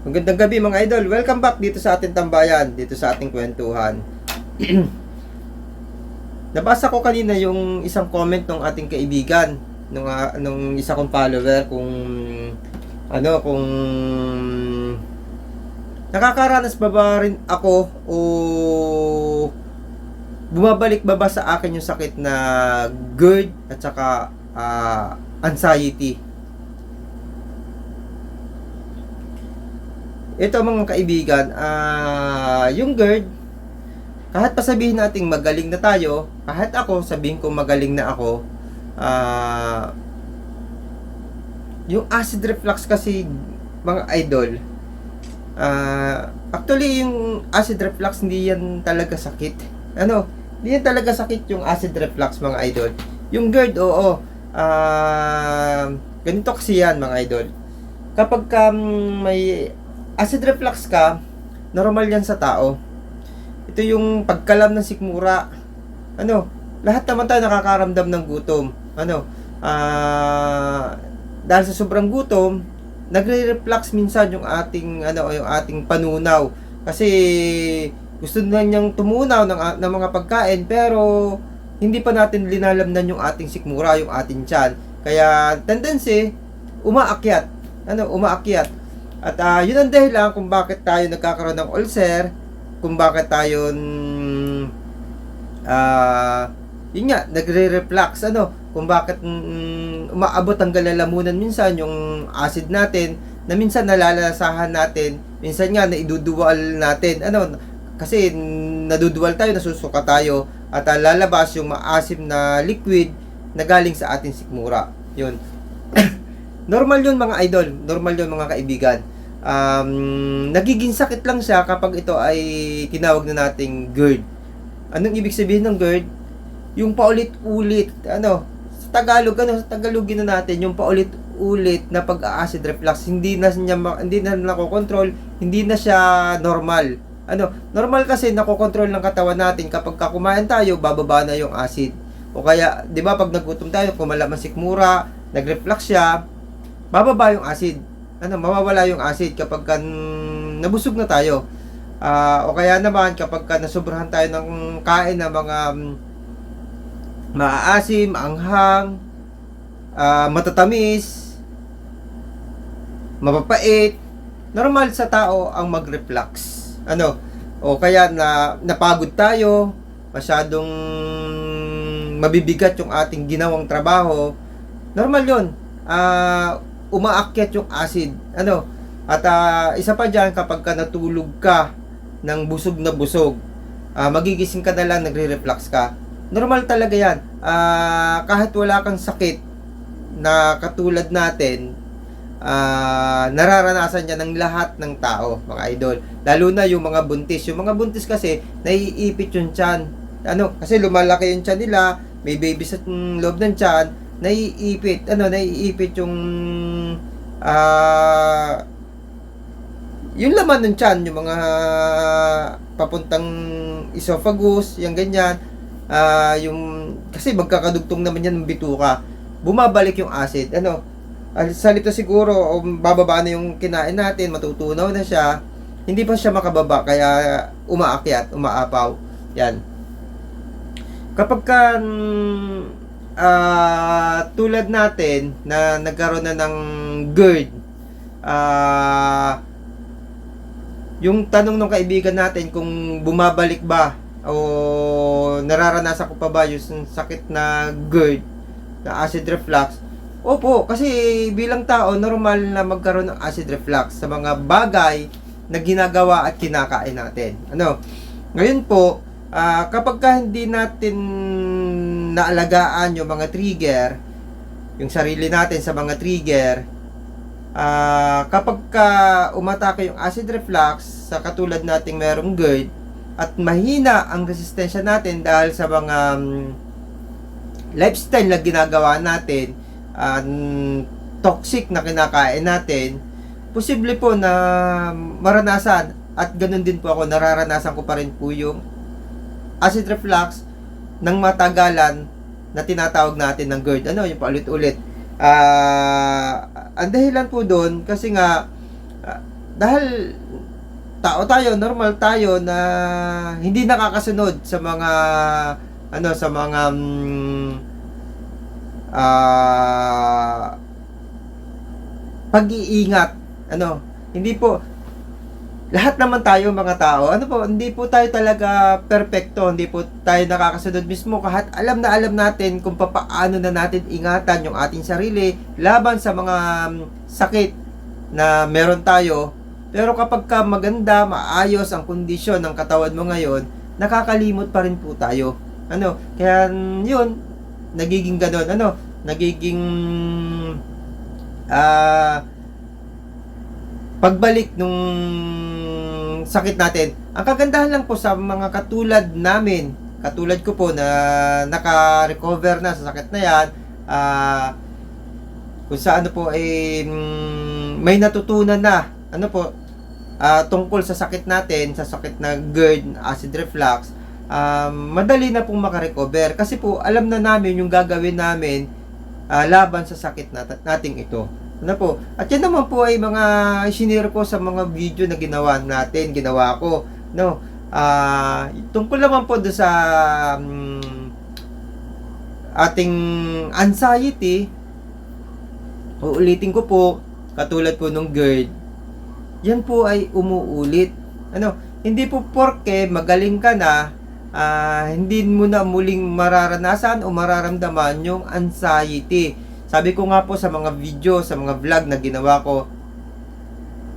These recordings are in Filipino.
Magandang gabi mga idol. Welcome back dito sa ating tambayan, dito sa ating kwentuhan. Nabasa ko kanina yung isang comment ng ating kaibigan, nung, ah, nung isa kong follower kung ano kung nakakaranas ba ba rin ako o bumabalik ba ba sa akin yung sakit na GERD at saka ah, anxiety ito mga kaibigan, ah yung GERD, kahit pa sabihin nating magaling na tayo, kahit ako sabihin ko magaling na ako, ah yung acid reflux kasi mga idol, ah actually yung acid reflux hindi yan talaga sakit. Ano, hindi yan talaga sakit yung acid reflux mga idol. Yung GERD, oo, ah ganito kasi yan mga idol. Kapag ka mm, may acid reflux ka, normal yan sa tao. Ito yung pagkalam ng sikmura. Ano, lahat naman tayo nakakaramdam ng gutom. Ano, ah dahil sa sobrang gutom, nagre-reflux minsan yung ating ano yung ating panunaw kasi gusto na niyang tumunaw ng, ng mga pagkain pero hindi pa natin linalamnan yung ating sikmura, yung ating tiyan. Kaya tendency umaakyat. Ano, umaakyat. At ah, yun ang dahilan kung bakit tayo nagkakaroon ng ulcer, kung bakit tayo ah yun nga, nagre-reflux ano, kung bakit mm, umaabot ang galalamunan minsan yung acid natin na minsan nalalasahan natin, minsan nga naiduduwal natin. Ano, kasi naduduwal tayo, nasusuka tayo at ah, lalabas yung maasim na liquid na galing sa ating sikmura. Yun. Normal yun mga idol, normal yun mga kaibigan. Um, nagiging sakit lang siya kapag ito ay tinawag na nating GERD. Anong ibig sabihin ng GERD? Yung paulit-ulit, ano, sa Tagalog, ano, sa Tagalogin na natin, yung paulit-ulit na pag-acid reflux, hindi na niya, hindi na nakokontrol, hindi na siya normal. Ano, normal kasi nakokontrol ng katawan natin kapag ka kumain tayo, bababa na yung acid. O kaya, 'di ba, pag nagutom tayo, kumala sikmura, nag-reflux siya, bababa yung acid. Ano, mawawala yung acid kapag ka, nabusog na tayo. Ah, o kaya naman kapag ka nasobrahan tayo ng kain ng mga mm, maaasim, anghang, ah, matatamis, mapapait, normal sa tao ang mag-reflux. Ano? O kaya na napagod tayo, masyadong mabibigat yung ating ginawang trabaho, normal 'yon. Ah, umaakyat yung acid. Ano? At ah, isa pa diyan kapag ka natulog ka ng busog na busog, ah, magigising ka na lang nagre-reflux ka. Normal talaga 'yan. Ah, kahit wala kang sakit na katulad natin, ah nararanasan niya ng lahat ng tao, mga idol. Lalo na yung mga buntis. Yung mga buntis kasi, naiipit yung tiyan. Ano, kasi lumalaki yung tiyan nila, may baby sa loob ng tiyan, naiipit. Ano, naiipit yung ah yung laman ng tiyan, yung mga papuntang esophagus, yung ganyan. Ah, yung kasi magkakadugtong naman yan ng bituka. Bumabalik yung acid. Ano, al- salita siguro o bababa na yung kinain natin, matutunaw na siya. Hindi pa siya makababa kaya umaakyat, umaapaw. Yan. Kapag ka mm, ah, tulad natin na nagkaroon na ng GERD, ah yung tanong ng kaibigan natin kung bumabalik ba o nararanasan ko pa ba yung sakit na GERD, na acid reflux, Opo, kasi bilang tao, normal na magkaroon ng acid reflux sa mga bagay na ginagawa at kinakain natin. Ano? Ngayon po, ah, kapag ka hindi natin naalagaan yung mga trigger, yung sarili natin sa mga trigger, ah, kapag ka umatake yung acid reflux, sa katulad nating merong GERD, at mahina ang resistensya natin dahil sa mga mm, lifestyle na ginagawa natin, um, toxic na kinakain natin, posible po na maranasan at ganun din po ako, nararanasan ko pa rin po yung acid reflux ng matagalan na tinatawag natin ng GERD. Ano, yung paulit-ulit. Ah, ang dahilan po doon kasi nga ah, dahil tao tayo, normal tayo na hindi nakakasunod sa mga ano sa mga mm, ah pag-iingat. Ano, hindi po lahat naman tayo mga tao, ano po, hindi po tayo talaga perpekto, hindi po tayo nakakasunod mismo. Kahit alam na alam natin kung papaano na natin ingatan yung ating sarili laban sa mga mm, sakit na meron tayo. Pero kapag ka maganda, maayos ang kondisyon ng katawan mo ngayon, nakakalimot pa rin po tayo. Ano, kaya mm, yun, nagiging ganon, ano, nagiging ah pagbalik nung sakit natin. Ang kagandahan lang po sa mga katulad namin, katulad ko po na naka-recover na sa sakit na yan, ah kung sa ano po ay mm, may natutunan na ano po ah, tungkol sa sakit natin, sa sakit na GERD, acid reflux, um, madali na pong makarecover kasi po alam na namin yung gagawin namin ah, laban sa sakit nat- nating ito. Ano po? At yan naman po ay mga sinire ko sa mga video na ginawa natin, ginawa ko. No? Ah, tungkol naman po doon sa mm, ating anxiety, uulitin ko po, katulad po nung GERD, yan po ay umuulit. Ano, hindi po porke magaling ka na, ah, hindi mo na muling mararanasan o mararamdaman yung anxiety. Sabi ko nga po sa mga video, sa mga vlog na ginawa ko,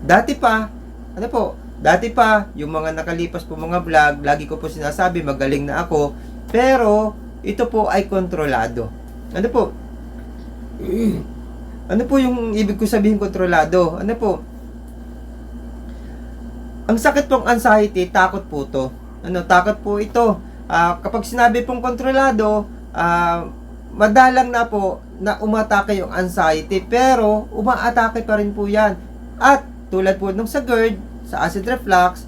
dati pa, ano po, dati pa, yung mga nakalipas po mga vlog, lagi ko po sinasabi, magaling na ako, pero, ito po ay kontrolado. Ano po? Ano po yung ibig ko sabihin kontrolado? Ano po? Ang sakit pong anxiety, takot po to. Ano, takot po ito. Ah, kapag sinabi pong kontrolado, ah, madalang na po na umatake yung anxiety, pero umaatake pa rin po yan. At tulad po nung sa GERD, sa acid reflux,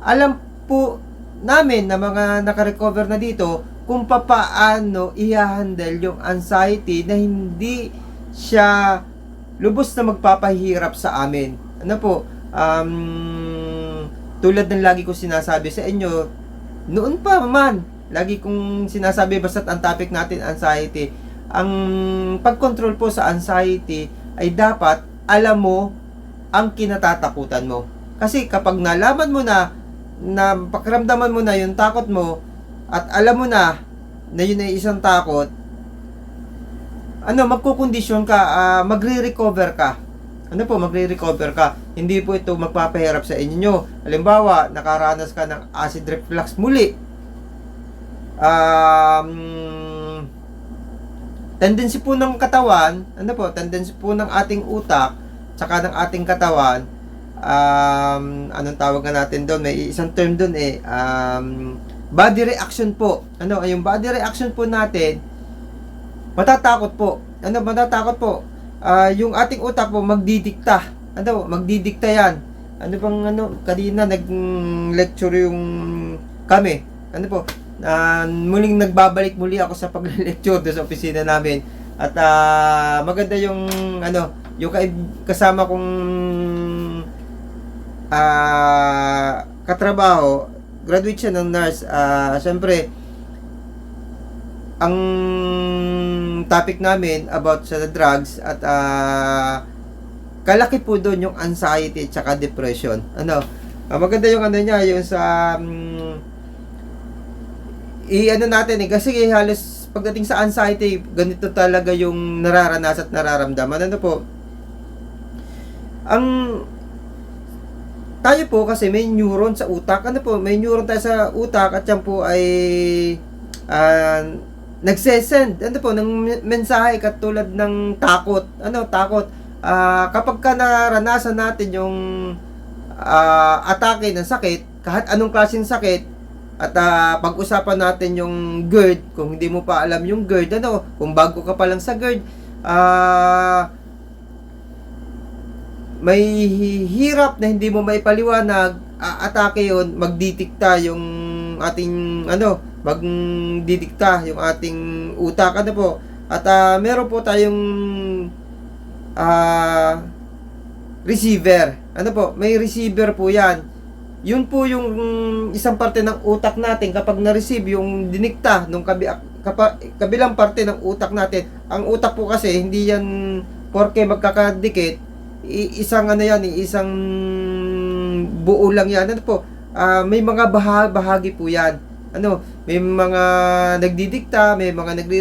alam po namin na mga nakarecover na dito kung papaano i-handle yung anxiety na hindi siya lubos na magpapahirap sa amin. Ano po, um, tulad ng lagi ko sinasabi sa inyo, noon pa man, lagi kong sinasabi basta't ang topic natin anxiety, ang pag-control po sa anxiety ay dapat alam mo ang kinatatakutan mo. Kasi kapag nalaman mo na na pakiramdaman mo na yung takot mo at alam mo na na yun ay isang takot, ano, magkukondisyon ka, ah, magre-recover ka. Ano po, magre-recover ka. Hindi po ito magpapahirap sa inyo. Halimbawa, nakaranas ka ng acid reflux muli. Um, tendency po ng katawan, ano po, tendency po ng ating utak, tsaka ng ating katawan, um, anong tawag nga natin doon, may isang term doon eh, um, body reaction po. Ano, yung body reaction po natin, matatakot po. Ano, matatakot po. Ah, yung ating utak po magdidikta. Ano, magdidikta yan. Ano bang ano, kanina nag-lecture yung kami. Ano po, ah, muling nagbabalik muli ako sa pag-lecture doon sa opisina namin. At ah, maganda yung ano, yung kasama kong ah katrabaho, graduate siya ng nurse. Ah, syempre, ang topic namin about sa drugs at ah, kalaki po doon yung anxiety at saka depression. Ano? ah, maganda yung ano niya, yung sa um, i-ano natin eh kasi halos pagdating sa anxiety, ganito talaga yung nararanasan at nararamdaman. Ano po? Ang tayo po kasi may neuron sa utak. Ano po? May neuron tayo sa utak at yan po ay ah, nagsesend ano po ng men- mensahe katulad ng takot ano takot Ah, kapag ka naranasan natin yung ah, atake ng sakit kahit anong klaseng sakit at ah, pag-usapan natin yung GERD kung hindi mo pa alam yung GERD ano kung bago ka pa lang sa GERD ah may hirap na hindi mo may paliwanag atake yon magdidikta yung ating ano magdidikta yung ating utak. Ano po? At ah, meron po tayong ah receiver. Ano po, may receiver po yan. Yun po yung mm, isang parte ng utak natin kapag na-receive yung dinikta nung kabi, kapa, kabilang parte ng utak natin. Ang utak po kasi hindi yan porke magkakadikit, isang ano yan, eh, isang buo lang yan. Ano po, ah, may mga baha- bahagi po yan. Ano, may mga nagdidikta, may mga nagre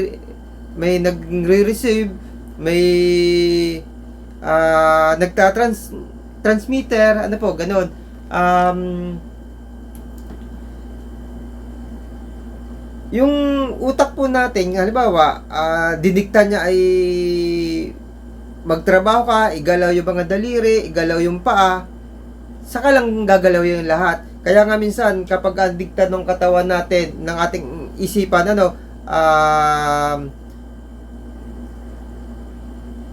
may nagre-receive, may ah nagtatrans transmitter, ano po, ganun. Um, yung utak po natin, halimbawa, ah didikta niya ay magtrabaho ka, igalaw yung mga daliri, igalaw yung paa, saka lang gagalaw yung lahat. Kaya nga minsan, kapag ang dikta ng katawan natin, ng ating isipan, ano, um,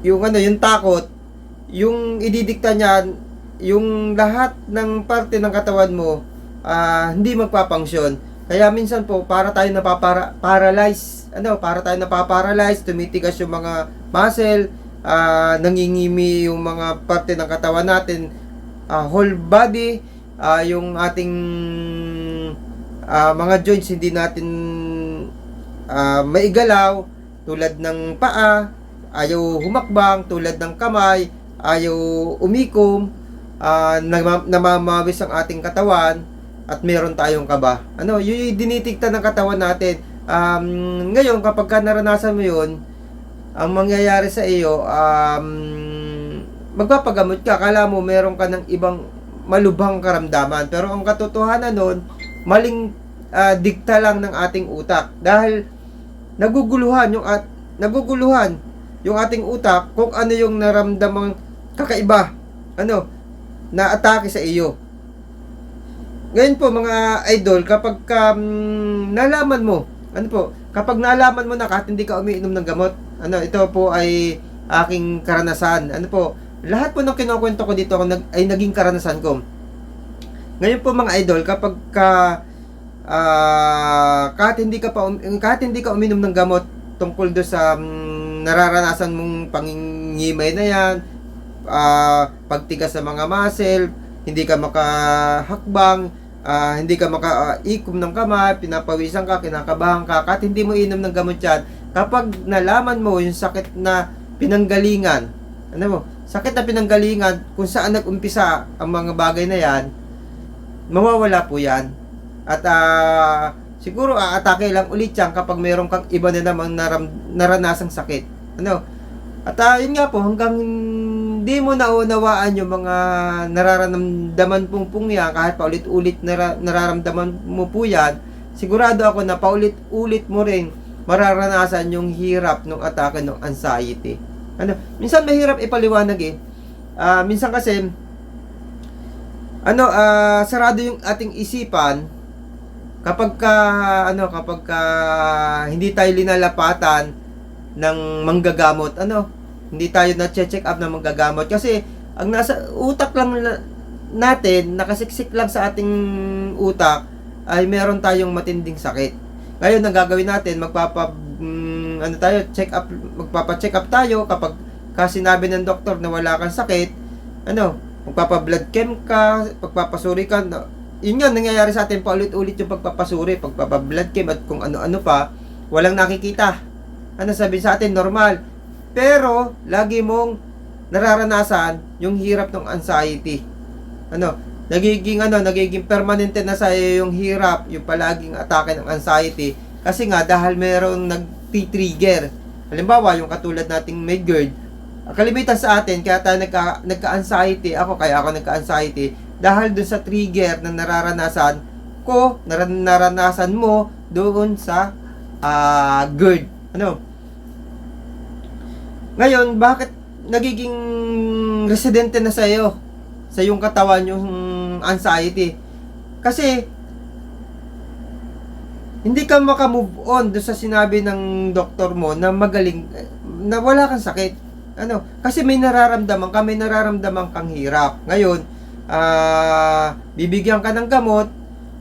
yung ano, yung takot, yung ididikta niyan, yung lahat ng parte ng katawan mo, ah, hindi magpapangsyon. Kaya minsan po, para tayo napapara paralyze, ano, para tayo napaparalyze, tumitigas yung mga muscle, ah, nangingimi yung mga parte ng katawan natin, ah, whole body, ah, yung ating ah, mga joints hindi natin ah, maigalaw, tulad ng paa, ayaw humakbang, tulad ng kamay, ayaw umikom, nama- namamawis ang ating katawan, at meron tayong kaba. Ano, yun yung dinitikta ng katawan natin. Um, ngayon, kapag ka naranasan mo yun, ang mangyayari sa iyo, um, magpapagamot ka. Kala mo meron ka ng ibang malubhang karamdaman. Pero ang katotohanan nun, maling ah, dikta lang ng ating utak. Dahil naguguluhan yung at naguguluhan yung ating utak kung ano yung naramdamang kakaiba. Ano, na atake sa iyo. Ngayon po mga idol, kapag ka, mm, nalaman mo, ano po, kapag nalaman mo na kahit hindi ka umiinom ng gamot, ano, ito po ay aking karanasan. Ano po, lahat po ng kinukwento ko dito ay naging karanasan ko. Ngayon po mga idol, kapag ka ah, kahit hindi ka pa um, kahit hindi ka uminom ng gamot tungkol do sa mm, nararanasan mong pangingimay na yan, ah, pagtigas sa mga muscle, hindi ka makahakbang, ah, hindi ka makaikom ng kamay, pinapawisan ka, kinakabahan ka, kahit hindi mo inom ng gamot yan, kapag nalaman mo yung sakit na pinanggalingan, ano mo, sakit na pinanggalingan, kung saan nag-umpisa ang mga bagay na yan, mawawala po yan. At ah, siguro aatake lang ulit yan kapag mayroon kang iba na namang naram, naranasang sakit. Ano? At ah, yun nga po, hanggang hindi mo naunawaan yung mga nararamdaman pong pong kahit paulit-ulit nara, nararamdaman mo po yan, sigurado ako na paulit-ulit mo rin mararanasan yung hirap ng atake ng anxiety. Ano? Minsan mahirap ipaliwanag eh. Ah, minsan kasi ano, ah, sarado yung ating isipan kapag ka ano, kapag ka hindi tayo linalapatan ng manggagamot, ano, hindi tayo na check up ng manggagamot kasi ang nasa utak lang na- natin, nakasiksik lang sa ating utak ay meron tayong matinding sakit. Ngayon, ang gagawin natin, magpapa mm, ano tayo, check up, magpapa-check up tayo kapag kasi sinabi ng doktor na wala kang sakit, ano, magpapa-blood chem ka, pagpapasuri ka, no, yun nga, nangyayari sa atin paulit-ulit yung pagpapasuri, pagpapa-blood chem at kung ano-ano pa, walang nakikita. Ano sabi sa atin, normal. Pero, lagi mong nararanasan yung hirap ng anxiety. Ano, nagiging ano, nagiging permanente na sa iyo yung hirap, yung palaging atake ng anxiety. Kasi nga, dahil meron nag-trigger. Halimbawa, yung katulad nating may GERD, kalimitan sa atin, kaya tayo nagka, nagka-anxiety, ako kaya ako nagka-anxiety, dahil dun sa trigger na nararanasan ko, naran, naranasan mo doon sa ah GERD. Ano? Ngayon, bakit nagiging residente na sa iyo sa iyong katawan yung anxiety? Kasi hindi ka maka-move on doon sa sinabi ng doktor mo na magaling na wala kang sakit. Ano? Kasi may nararamdaman ka, may nararamdaman kang hirap. Ngayon, ah bibigyan ka ng gamot,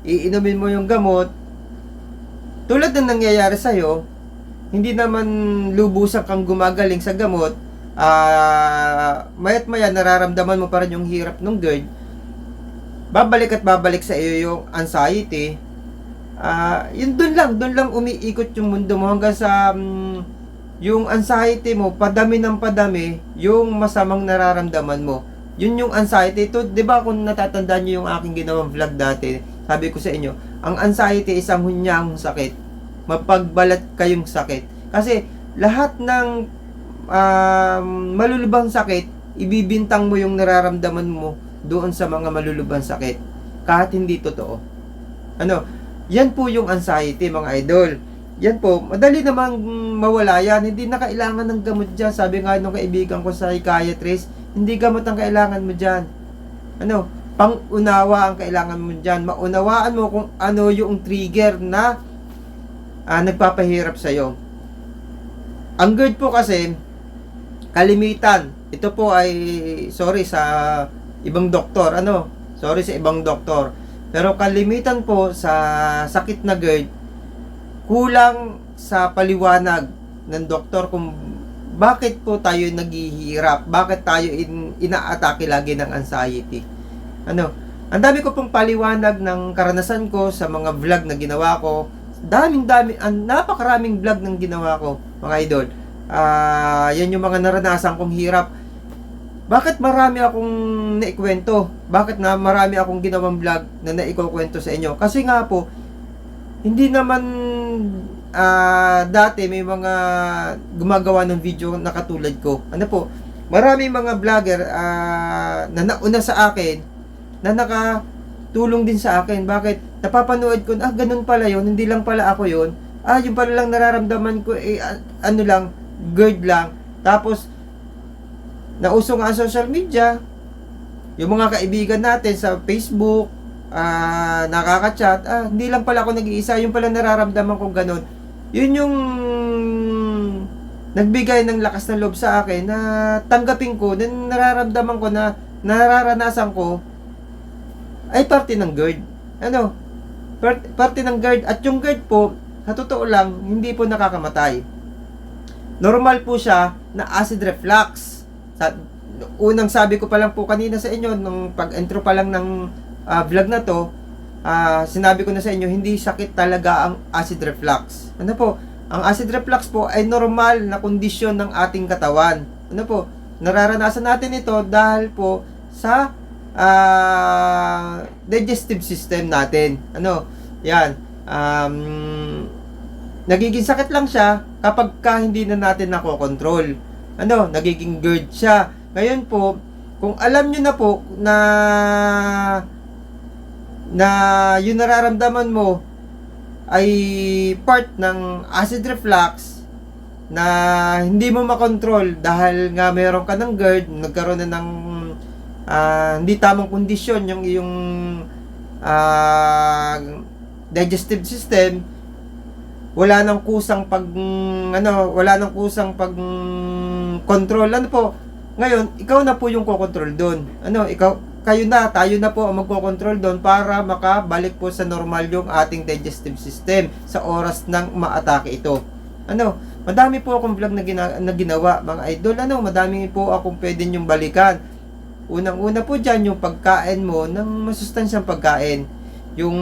iinumin mo yung gamot. Tulad ng nangyayari sa hindi naman lubusan kang gumagaling sa gamot, ah mayat maya nararamdaman mo pa rin yung hirap ng GERD, babalik at babalik sa iyo yung anxiety. Ah, yun doon lang, doon lang umiikot yung mundo mo hanggang sa mm, yung anxiety mo, padami ng padami, yung masamang nararamdaman mo. Yun yung anxiety. Ito, di ba kung natatandaan nyo yung aking ginawang vlog dati, sabi ko sa inyo, ang anxiety isang hunyang sakit. Mapagbalat kayong sakit. Kasi lahat ng um, malulubang sakit, ibibintang mo yung nararamdaman mo doon sa mga malulubang sakit. Kahit hindi totoo. Ano, yan po yung anxiety mga idol. Yan po, madali namang mawala yan. Hindi na kailangan ng gamot dyan. Sabi nga nung kaibigan ko sa psychiatrist, hindi gamot ang kailangan mo dyan. Ano, pangunawa ang kailangan mo dyan. Maunawaan mo kung ano yung trigger na ah, nagpapahirap sa'yo. Ang GERD po kasi, kalimitan. Ito po ay, sorry sa ibang doktor, ano, sorry sa ibang doktor. Pero kalimitan po sa sakit na GERD, kulang sa paliwanag ng doktor kung bakit po tayo naghihirap, bakit tayo in, inaatake lagi ng anxiety. Ano, ang dami ko pong paliwanag ng karanasan ko sa mga vlog na ginawa ko. Daming dami, ang napakaraming vlog ng ginawa ko, mga idol. Ah, yan yung mga naranasan kong hirap. Bakit marami akong naikwento? Bakit na marami akong ginawang vlog na naikukwento sa inyo? Kasi nga po, hindi naman ah dati may mga gumagawa ng video na katulad ko. Ano po, marami mga vlogger ah, na nauna sa akin na nakatulong din sa akin. Bakit? Napapanood ko, ah, ganun pala yon hindi lang pala ako yon Ah, yung pala lang nararamdaman ko, eh, ah, ano lang, GERD lang. Tapos, nauso nga ang social media, yung mga kaibigan natin sa Facebook, ah, nakaka-chat, ah, hindi lang pala ako nag-iisa, yung pala nararamdaman ko ganun. Yun yung nagbigay ng lakas ng loob sa akin na tanggapin ko, na nararamdaman ko na nararanasan ko ay parte ng GERD. Ano? Part- parte ng GERD. At yung GERD po, sa totoo lang, hindi po nakakamatay. Normal po siya na acid reflux. Sa, unang sabi ko pa lang po kanina sa inyo, nung pag-intro pa lang ng ah, vlog na to, ah, sinabi ko na sa inyo, hindi sakit talaga ang acid reflux. Ano po? Ang acid reflux po ay normal na kondisyon ng ating katawan. Ano po? Nararanasan natin ito dahil po sa ah, digestive system natin. Ano? Yan. Um, nagiging sakit lang siya kapag ka hindi na natin nakokontrol. Ano? Nagiging GERD siya. Ngayon po, kung alam nyo na po na na yung nararamdaman mo ay part ng acid reflux na hindi mo makontrol dahil nga meron ka ng GERD, nagkaroon na ng ah, hindi tamang kondisyon yung iyong ah, digestive system, wala nang kusang pag ano, wala nang kusang pag control ano po. Ngayon, ikaw na po yung kokontrol doon. Ano, ikaw kayo na, tayo na po ang magkocontrol doon para makabalik po sa normal yung ating digestive system sa oras ng maatake ito. Ano, madami po akong vlog na, gina, na ginawa, mga idol. Ano, madami po akong pwede nyong balikan. Unang-una po dyan, yung pagkain mo ng masustansyang pagkain. Yung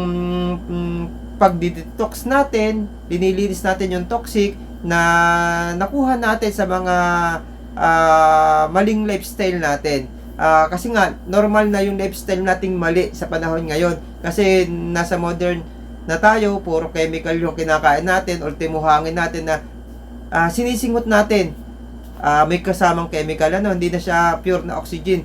mm, pagdi-detox natin, linilinis natin yung toxic na nakuha natin sa mga ah, maling lifestyle natin. Ah, kasi nga, normal na yung lifestyle nating mali sa panahon ngayon. Kasi nasa modern na tayo, puro chemical yung kinakain natin, ultimo hangin natin na ah, sinisingot natin. Ah, may kasamang chemical, ano, hindi na siya pure na oxygen.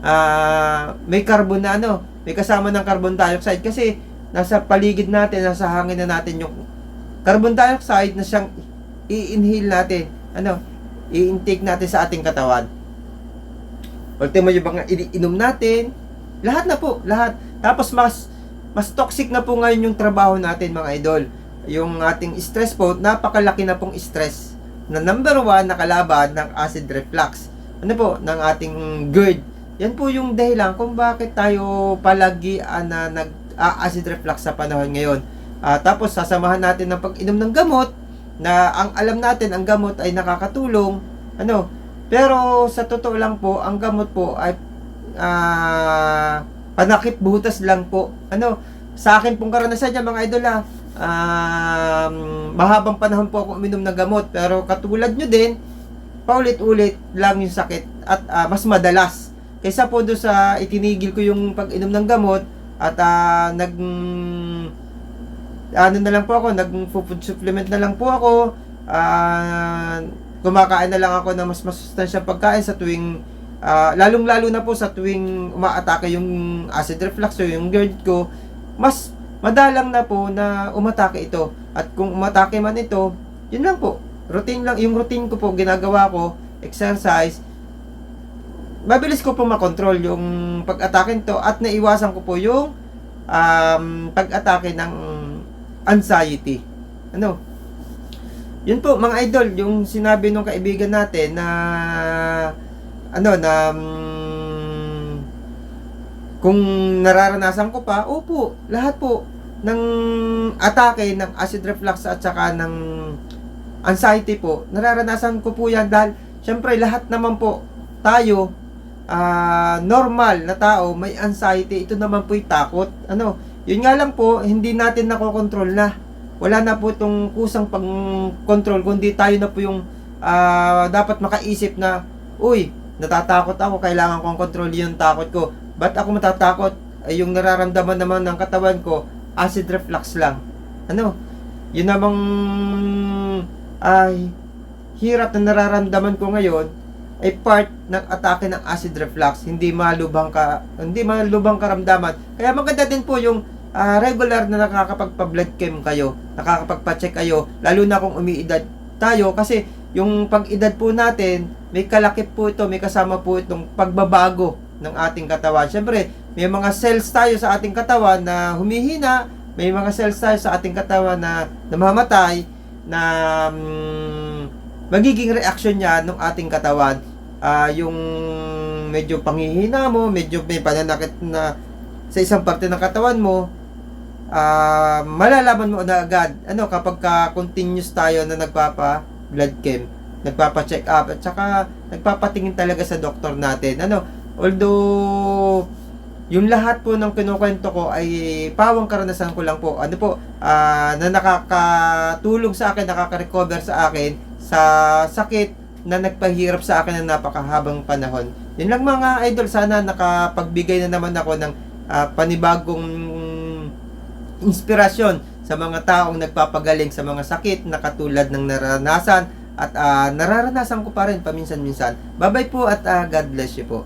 Ah, may carbon na ano, may kasama ng carbon dioxide kasi nasa paligid natin, nasa hangin na natin yung carbon dioxide na siyang i-inhale natin. Ano, i-intake natin sa ating katawan. Ultimo yung mga iniinom natin, lahat na po, lahat. Tapos mas mas toxic na po ngayon yung trabaho natin mga idol. Yung ating stress po, napakalaki na pong stress na number one na kalaban ng acid reflux. Ano po, ng ating GERD. Yan po yung dahilan kung bakit tayo palagi ah, na nag ah, reflux sa panahon ngayon. Ah, tapos sasamahan natin ng pag-inom ng gamot na ang alam natin ang gamot ay nakakatulong ano Pero sa totoo lang po, ang gamot po ay ah, panakip butas lang po. Ano, sa akin pong karanasan niya mga idol ah, um, mahabang panahon po ako uminom ng gamot. Pero katulad nyo din, paulit-ulit lang yung sakit at ah, mas madalas. Kaysa po doon sa itinigil ko yung pag-inom ng gamot at ah, nag ano na lang po ako, nag food supplement na lang po ako. Ah, kumakain na lang ako ng mas masustansyang pagkain sa tuwing ah, lalong-lalo na po sa tuwing umaatake yung acid reflux o yung GERD ko, mas madalang na po na umatake ito. At kung umatake man ito, yun lang po. Routine lang, yung routine ko po, ginagawa ko, exercise, mabilis ko po makontrol yung pag-atake nito at naiwasan ko po yung um, pag-atake ng anxiety. Ano? Yun po mga idol, yung sinabi nung kaibigan natin na ano na mm, kung nararanasan ko pa, opo, lahat po ng atake ng acid reflux at saka ng anxiety po, nararanasan ko po yan dahil syempre lahat naman po tayo ah, normal na tao may anxiety, ito naman po takot. Ano, yun nga lang po, hindi natin nakokontrol na. Wala na po itong kusang pang-control, kundi tayo na po yung ah, dapat makaisip na, uy, natatakot ako, kailangan kong kontrol yung takot ko. Ba't ako matatakot? Ay, yung nararamdaman naman ng katawan ko, acid reflux lang. Ano? Yun namang ay hirap na nararamdaman ko ngayon ay part ng atake ng acid reflux, hindi malubhang ka hindi malubhang karamdaman. Kaya maganda din po yung ah, regular na nakakapagpa-blood chem kayo, nakakapagpa-check kayo, lalo na kung umiidad tayo kasi yung pag-edad po natin, may kalakip po ito, may kasama po itong pagbabago ng ating katawan. Siyempre, may mga cells tayo sa ating katawan na humihina, may mga cells tayo sa ating katawan na namamatay, na mm, magiging reaction niya ng ating katawan. Ah, yung medyo panghihina mo, medyo may pananakit na sa isang parte ng katawan mo, ah malalaman mo na agad ano kapag ka continuous tayo na nagpapa blood chem nagpapa-check up at saka nagpapatingin talaga sa doktor natin. Ano although yung lahat po ng kinukwento ko ay pawang karanasan ko lang po. Ano po ah, na nakakatulong sa akin nakaka-recover sa akin sa sakit na nagpahirap sa akin ng napakahabang panahon yun lang mga idol sana nakapagbigay na naman ako ng ah, panibagong inspirasyon sa mga taong nagpapagaling sa mga sakit na katulad ng naranasan at ah, nararanasan ko pa rin paminsan-minsan. Bye-bye po at ah, God bless you po.